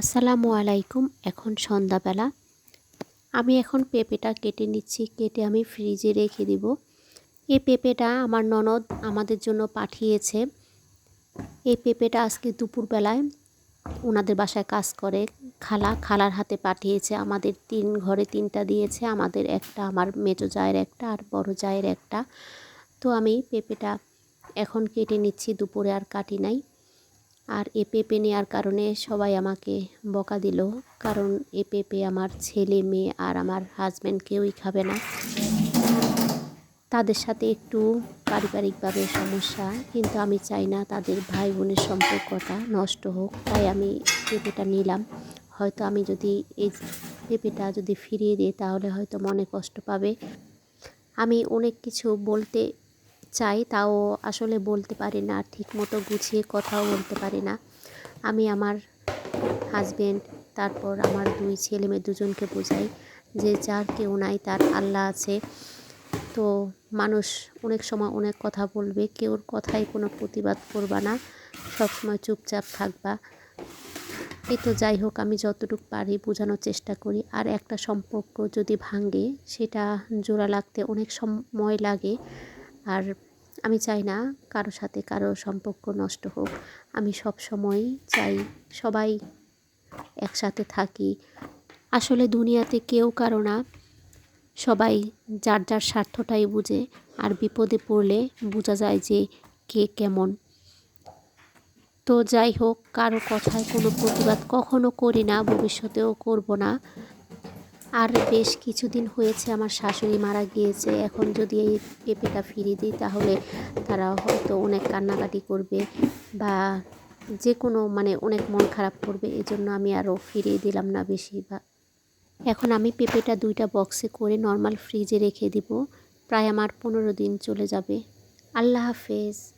আসসালামু আলাইকুম, এখন সন্ধ্যাবেলা। আমি এখন পেঁপেটা কেটে নিচ্ছি, কেটে আমি ফ্রিজে রেখে দিব। এই পেঁপেটা আমার ননদ আমাদের জন্য পাঠিয়েছে। এই পেঁপেটা আজকে দুপুরবেলায় ওনাদের বাসায় কাজ করে। খালা খালার হাতে পাঠিয়েছে, আমাদের তিন ঘরে তিনটা দিয়েছে, আমাদের একটা, আমার মেজো জায়ের একটা আর বড় জায়ের একটা। তো আমি পেঁপেটা এখন কেটে নিচ্ছি, দুপুরে আর কাটি নাই। আর এ পেঁপে নেওয়ার কারণে সবাই আমাকে বকা দিল। কারণ এ পেঁপে আমার ছেলে, মেয়ে আর আমার হাজব্যান্ড কেউই খাবে না। তাদের সাথে একটু পারিবারিকভাবে সমস্যা, কিন্তু আমি চাই না তাদের ভাই বোনের সম্পর্কটা নষ্ট হোক। তাই আমি পেঁপেটা নিলাম। হয়তো আমি যদি এই পেঁপেটা যদি ফিরিয়ে দিই, তাহলে হয়তো মনে কষ্ট পাবে। আমি অনেক কিছু বলতে চাই, তাও আসলে বলতে পারি না ঠিক মতো গুছিয়ে কথাও বলতে পারি না। আমি আমার হাজব্যান্ড তারপর আমার দুই ছেলে মেয়ে দুজনকে বোঝাই যে যার কেউ নাই, তার আল্লাহ আছে। তো মানুষ অনেক সময় অনেক কথা বলবে কেউর কথাই কোনো প্রতিবাদ করবা না, সবসময় চুপচাপ থাকবা। এই তো যাই হোক, আমি যতটুকু পারি বোঝানোর চেষ্টা করি। আর একটা সম্পর্ক যদি ভাঙে, সেটা জোড়া লাগতে অনেক সময় লাগে। আর আমি চাই না কারও সাথে কারও সম্পর্ক নষ্ট হোক। আমি সব সময় চাই সবাই একসাথে থাকি। আসলে দুনিয়াতে কেউ কারও না। সবাই যার যার স্বার্থটাই বুঝে আর বিপদে পড়লে বোঝা যায় যে কে কেমন। তো যাই হোক, কারও কথায় কোনো প্রতিবাদ কখনো করি না, ভবিষ্যতেও করব না। আর বেশ কিছুদিন হয়েছে, আমার শাশুড়ি মারা গিয়েছে। এখন যদি এই পেঁপেটা ফিরিয়ে দিই, তাহলে তারা হয়তো অনেক কান্নাকাটি করবে বা যে কোনো মানে অনেক মন খারাপ করবে। এজন্য আমি আরও ফিরিয়ে দিলাম না বেশি বা এখন আমি পেঁপেটা দুইটা বক্সে করে নর্মাল ফ্রিজে রেখে দিব। প্রায় আমার পনেরো দিন চলে যাবে। আল্লাহ হাফেজ।